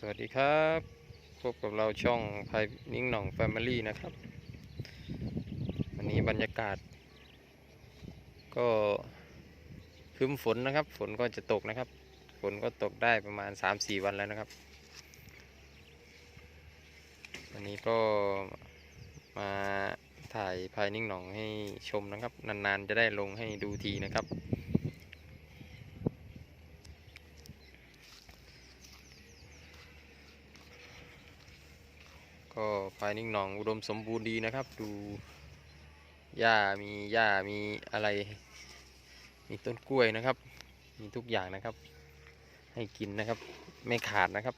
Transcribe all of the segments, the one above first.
สวัสดีครับพบกับเราช่องไพนิ่งหน่องแฟมิลี่นะครับ วันนี้บรรยากาศ ก็ครึ้มฝนนะครับ ฝนก็จะตกนะครับ ฝนก็ตกได้ประมาณ 3-4 วันแล้วนะครับ วันนี้ก็มาถ่ายพายนิ่งหน่องให้ชมนะครับ นานๆจะได้ลงให้ดูทีนะครับ ก็พาย นิ่งหนองอุดมสมบูรณ์ดีนะครับ ดูหญ้ามีหญ้ามีอะไร มีต้นกล้วยนะครับ มีทุกอย่างนะครับ ให้กินนะครับ ไม่ขาดนะครับ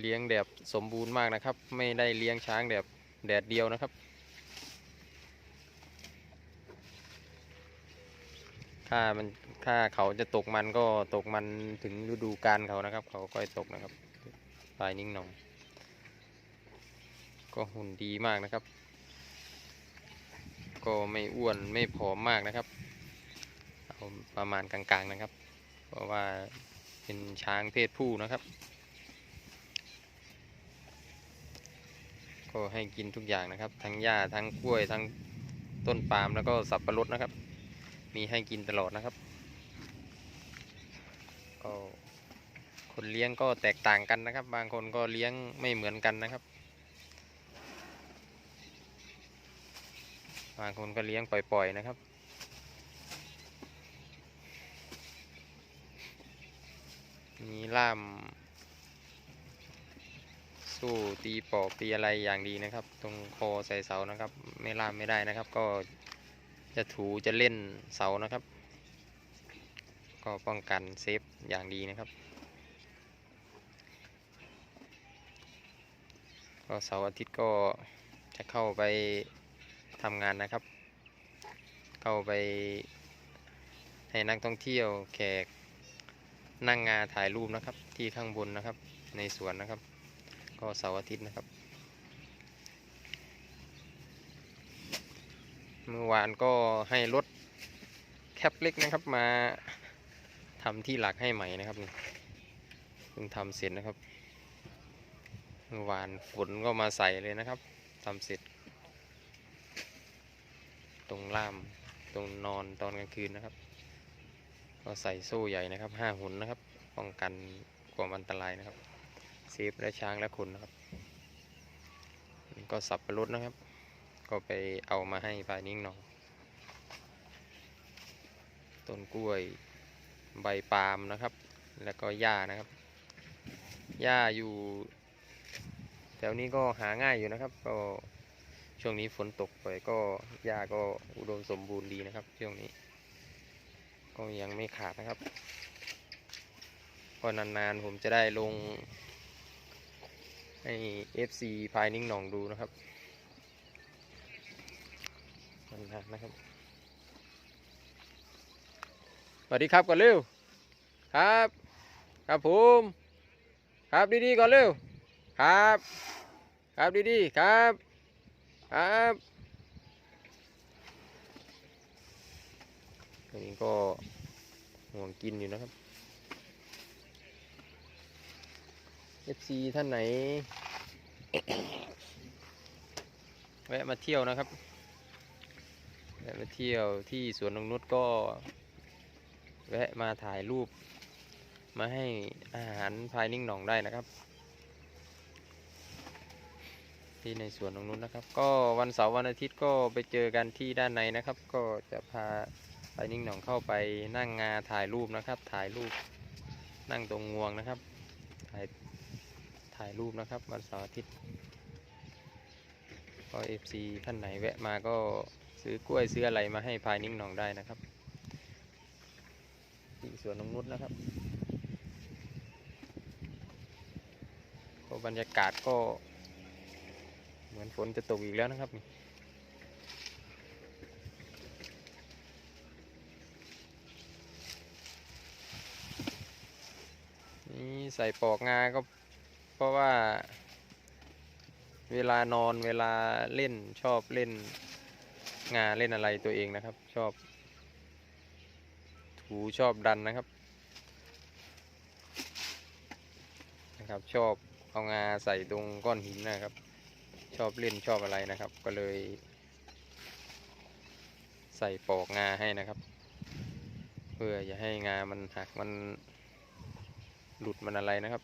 เลี้ยงแบบสมบูรณ์มากนะครับ ไม่ได้เลี้ยงช้างแบบแดดเดียวนะครับ ถ้ามันถ้าเขาจะตกมันก็ตกมันถึงฤดูกาลเขานะครับ เขาก็ตกนะครับพายนิ่งหนอง ก็หุ่นดีมากนะครับ ก็ไม่อ้วนไม่ผอมมากนะครับ เอาประมาณกลางๆนะครับ เพราะว่าเป็นช้างเพศผู้นะครับ ก็ให้กินทุกอย่างนะครับ ทั้งหญ้าทั้งกล้วยทั้งต้นปาล์มแล้วก็สับปะรดนะครับ มีให้กินตลอดนะครับ ก็คนเลี้ยงก็แตกต่างกันนะครับ บางคนก็เลี้ยงไม่เหมือนกันนะครับ บางคนก็เลี้ยงปล่อย ๆ นะครับ มีล่าม สู้ตีปอบตีอะไรอย่างดีนะครับ ตรงคอใส่เสานะครับ ไม่ล่ามไม่ได้นะครับ ก็จะถูจะเล่นเสานะครับ ก็ป้องกันเซฟอย่างดีนะครับ ก็เสาร์อาทิตย์ก็จะเข้าไป ทำงานนะครับ เข้าไปให้นักท่องเที่ยวแขกนั่งงาถ่ายรูปนะครับ ที่ข้างบนนะครับ ในสวนนะครับ ก็เสาร์อาทิตย์นะครับ เมื่อวานก็ให้รถแคปเล็กนะครับมาทำที่หลักให้ใหม่นะครับนี่เพิ่งทำเสร็จนะครับเมื่อวานฝนก็มาใส่เลยนะครับทำเสร็จ ตรงล่ามตรงนอนตอนกลางคืนนะครับ ก็ใส่โซ่ใหญ่นะครับห้าหุ่นนะครับ ป้องกันความอันตรายนะครับเซฟและช้างและคนนะครับ ก็สับปะรดนะครับ ก็ไปเอามาให้ปลายนิ่งหนองต้นกล้วยใบปาล์มนะครับ แล้วก็หญ้านะครับหญ้าอยู่แถวนี้ก็หาง่ายอยู่นะครับก็ ช่วงนี้ฝนตกไปก็หญ้าก็อุดมสมบูรณ์ดีนะครับ ช่วงนี้ ก็ยังไม่ขาดนะครับก็นานๆผมจะได้ลงให้ FC พายนิ่งหนองดูนะครับนานๆนะครับสวัสดีครับก่อนเร็วครับ ครับผมครับดีๆก่อนเร็วครับ ครับดีๆครับ ครับอันนี้ก็ห่วงกินอยู่นะครับ FC ท่านไหน แวะมาเที่ยวนะครับ แวะมาเที่ยวที่สวนนงนุชก็ แวะมาถ่ายรูป มาให้อาหารพายนิ่งหนองได้นะครับ ที่ในสวนตรงนู้นนะครับ ก็วันเสาร์วันอาทิตย์ก็ไปเจอกันที่ด้านในนะครับ ก็จะพาไปนิ่งหนองเข้าไปนั่งงาถ่ายรูปนะครับ ถ่ายรูปนั่งตรงงวงนะครับ ถ่ายถ่ายรูปนะครับ วันเสาร์อาทิตย์ก็เอฟซีท่านไหนแวะมาก็ซื้อกล้วยซื้ออะไรมาให้พายนิ่งหนองได้นะครับที่สวนนงนุษนะครับก็บรรยากาศก็ เหมือนฝนจะตกอีกแล้วนะครับนี่นี่ใส่ปอกงาก็เพราะว่า เวลานอนเวลาเล่นชอบเล่นงาเล่นอะไรตัวเองนะครับ ชอบ ถูชอบดันนะครับนะครับ ชอบเอางาใส่ตรงก้อนหินนะครับ ชอบเล่นชอบอะไรนะครับ ก็เลย ใส่ปอกงาให้นะครับ เพื่ออย่าให้งามันหักมันหลุดมันอะไรนะครับ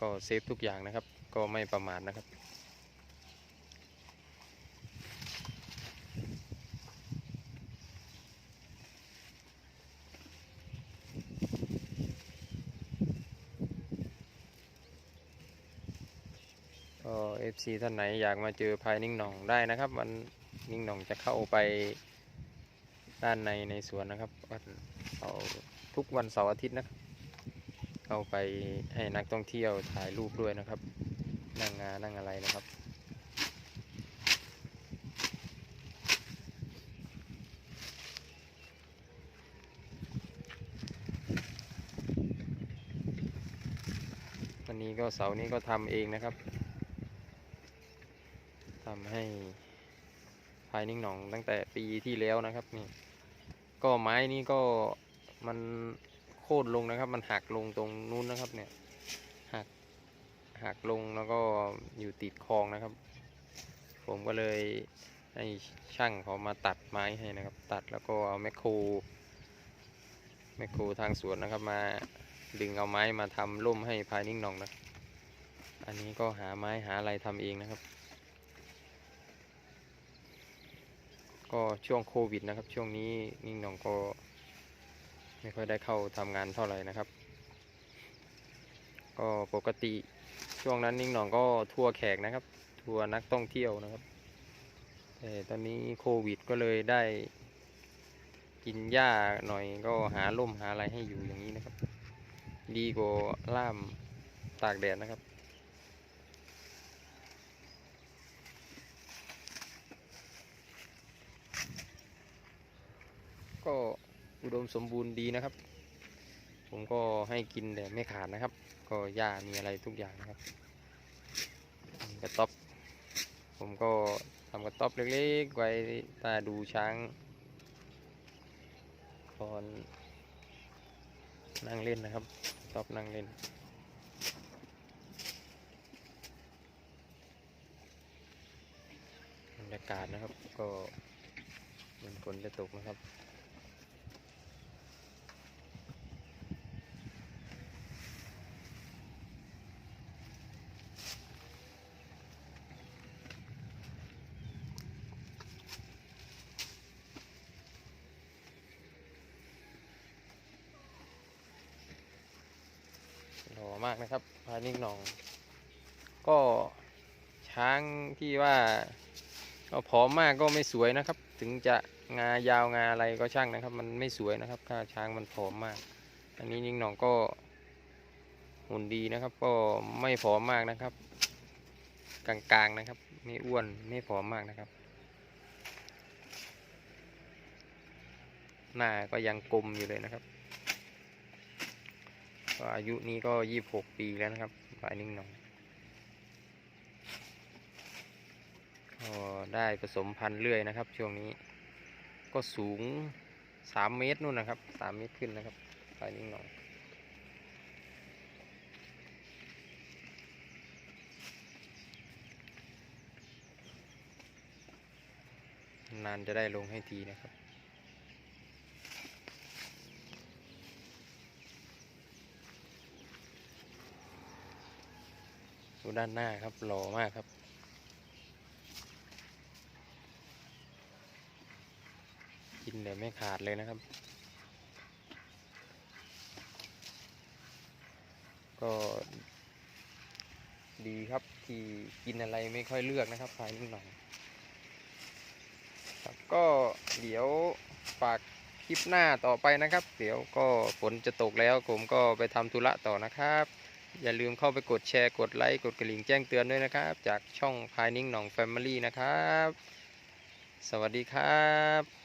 ก็เซฟทุกอย่างนะครับ ก็ไม่ประมาทนะครับ ก็เอฟซีท่านไหนอยากมาเจอพายนิ่งหน่องได้นะครับวันนิ่งหน่องจะเข้าไปด้านในในสวนนะครับวันเสาร์ทุกวันเสาร์อาทิตย์นะครับเข้าไปให้นักท่องเที่ยวถ่ายรูปด้วยนะครับ นั่งงานนั่งอะไรนะครับวันนี้ก็เสานี้ก็ทำเองนะครับ ทำให้ภายนิ่งหนองตั้งแต่ปีที่แล้วนะครับนี่ก็ไม้นี้ก็มันโค่นลงนะครับ มันหักลงตรงนู้นนะครับ เนี่ยหักหักลงแล้วก็อยู่ติดคลองนะครับ ผมก็เลยให้ช่างเขามาตัดไม้ให้นะครับ ตัดแล้วก็เอาแมคโครแมคโครทางสวนนะครับ มาดึงเอาไม้มาทำร่มให้พายนิ่งหนองนะ อันนี้ก็หาไม้หาอะไรทำเองนะครับ ก็ช่วงโควิดนะครับ ช่วงนี้นิ่งหนองก็ไม่ค่อยได้เข้าทำงานเท่าไหร่นะครับ ก็ปกติช่วงนั้นนิ่งหนองก็ทัวร์แขกนะครับ ทัวร์นักท่องเที่ยวนะครับแต่ตอนนี้โควิดก็เลยได้กินหญ้าหน่อยก็หาร่มหาอะไรให้อยู่อย่างนี้นะครับ ดีกว่าล่ามตากแดดนะครับ ก็อุดมสมบูรณ์ดีนะครับ ผมก็ให้กินแต่ไม่ขาดนะครับ ก็หญ้ามีอะไรทุกอย่างนะครับกระต๊อบผมก็ทำกระต๊อบเล็กๆ ไว้ตาดูช้างตอนนั่งเล่นนะครับชอบนั่งเล่น บรรยากาศนะครับก็มันฝนจะตกนะครับ มากนะครับพานิ่งหนอง ก็ช้างที่ว่าก็ผอมมากก็ไม่สวยนะครับ ถึงจะงายาวงาอะไรก็ช่างนะครับ มันไม่สวยนะครับ ถ้าช้างมันผอมมาก อันนี้นิ่งหนองก็หุ่นดีนะครับ ก็ไม่ผอมมากนะครับ กลางๆนะครับ ไม่อ้วนไม่ผอมมากนะครับหน้าก็ยังกลมอยู่เลยนะครับ ก็อายุนี้ก็ยี่บหกปีแล้วนะครับปลายนิ่งหนองก็ได้ผสมพันธุ์เรื่อยนะครับ ช่วงนี้ ก็สูงสามเมตรนู่นนะครับสามเมตรขึ้นนะครับปลายนิ่งหนองนานจะได้ลงให้ทีนะครับ ดูด้านหน้าครับหล่อมากครับ กินแต่ไม่ขาดเลยนะครับ ก็ดีครับที่กินอะไรไม่ค่อยเลือกนะครับภายนิดหน่อยครับก็เดี๋ยวฝากคลิปหน้าต่อไปนะครับ เดี๋ยวก็ฝนจะตกแล้วผมก็ไปทำธุระต่อนะครับ อย่าลืมเข้าไปกดแชร์กดไลค์กดกระดิ่งแจ้งเตือนด้วยนะครับ จากช่องพายนิ่งหนองแฟมิลี่นะครับ สวัสดีครับ